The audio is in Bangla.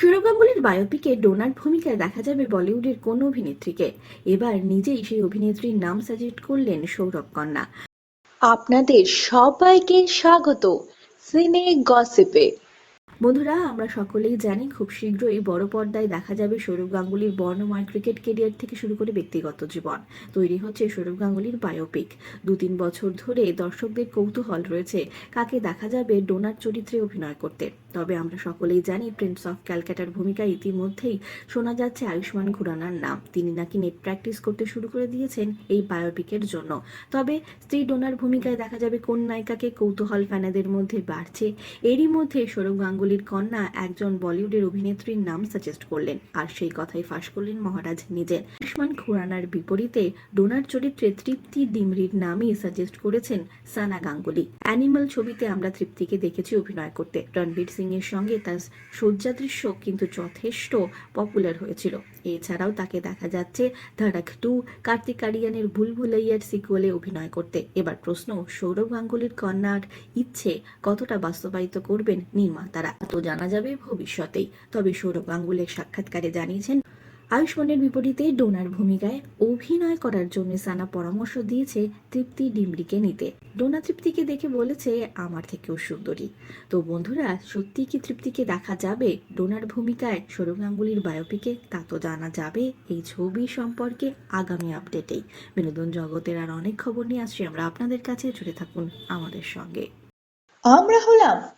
সৌরভ গাঙ্গুলির বায়োপিকে ডোনার ভূমিকায় দেখা যাবে বলিউডের কোন অভিনেত্রীকে। এবার নিজেই সেই অভিনেত্রীর নাম সাজেস্ট করলেন সৌরভ কন্যা। আপনাদের সবাইকে স্বাগত। সিনে গসিপে। বন্ধুরা, আমরা সকলেই জানি খুব শীঘ্রই বড় পর্দায় দেখা যাবে সৌরভ গাঙ্গুলির বর্ণময় ক্রিকেট কেরিয়ার থেকে শুরু করে ব্যক্তিগত জীবন। তৈরি হচ্ছে সৌরভ গাঙ্গুলির বায়োপিক দু তিন বছর ধরে দর্শকদের কৌতূহল রয়েছে কাকে দেখা যাবে ডোনার চরিত্রে অভিনয় করতে। তবে আমরা সকলেই জানি প্রিন্স অফ ক্যালকাটার ভূমিকায় ইতিমধ্যেই শোনা যাচ্ছে আয়ুষ্মান খুরানার নাম। তিনি নাকি নেট প্র্যাকটিস করতে শুরু করে দিয়েছেন এই বায়োপিকের জন্য। তবে স্ত্রী ডোনার ভূমিকায় দেখা যাবে কোন নায়িকাকে কৌতূহল ফ্যানাদের মধ্যে বাড়ছে? এরই মধ্যে সৌরভ গাঙ্গুলির কন্যা একজন বলিউডের অভিনেত্রীর নাম সাজেস্ট করলেন, আর সেই কথাই ফাঁস করলেন মহারাজ নিজে আয়ুষ্মান খুরানার বিপরীতে ডোনার চরিত্রে তৃপ্তি ডিমরির নামই সাজেস্ট করেছেন সানা গাঙ্গুলি। অ্যানিমাল ছবিতে আমরা তৃপ্তিকে দেখেছি অভিনয় করতে। রণবীর সিং এর সঙ্গে তার শয্যা দৃশ্য কিন্তু যথেষ্ট পপুলার হয়েছিল। এছাড়াও তাকে দেখা যাচ্ছে ধারাক টু, কার্তিক আরিয়ানের ভুল ভুলাইয়ার সিকুয়েলে অভিনয় করতে। এবার প্রশ্ন, সৌরভ গাঙ্গুলির কন্যার ইচ্ছে কতটা বাস্তবায়িত করবেন নির্মাতারা? তো জানা যাবে ভবিষ্যতেই। তবে সৌরভ গাঙ্গুলের সাক্ষাৎকারে জানিয়েছেন, আয়ুষ্মানের বিপরীতে ডোনার ভূমিকায় অভিনয় করার জন্য সানা পরামর্শ দিয়েছে তৃপ্তি ডিমরিকে নিতে। ডোনা তৃপ্তিকে দেখে বলেছে, আমার থেকেও সুন্দরী। তো বন্ধুরা, সত্যি কি তৃপ্তিকে দেখা যাবে? ডোনার ভূমিকায় সৌরভ গাঙ্গুলির বায়োপিকে, তা তো জানা যাবে এই ছবি সম্পর্কে আগামী আপডেটেই। বিনোদন জগতের আর অনেক খবর নিয়ে আসছি আমরা। আপনাদের কাছে জুড়ে থাকুন আমাদের সঙ্গে। আমরা হলাম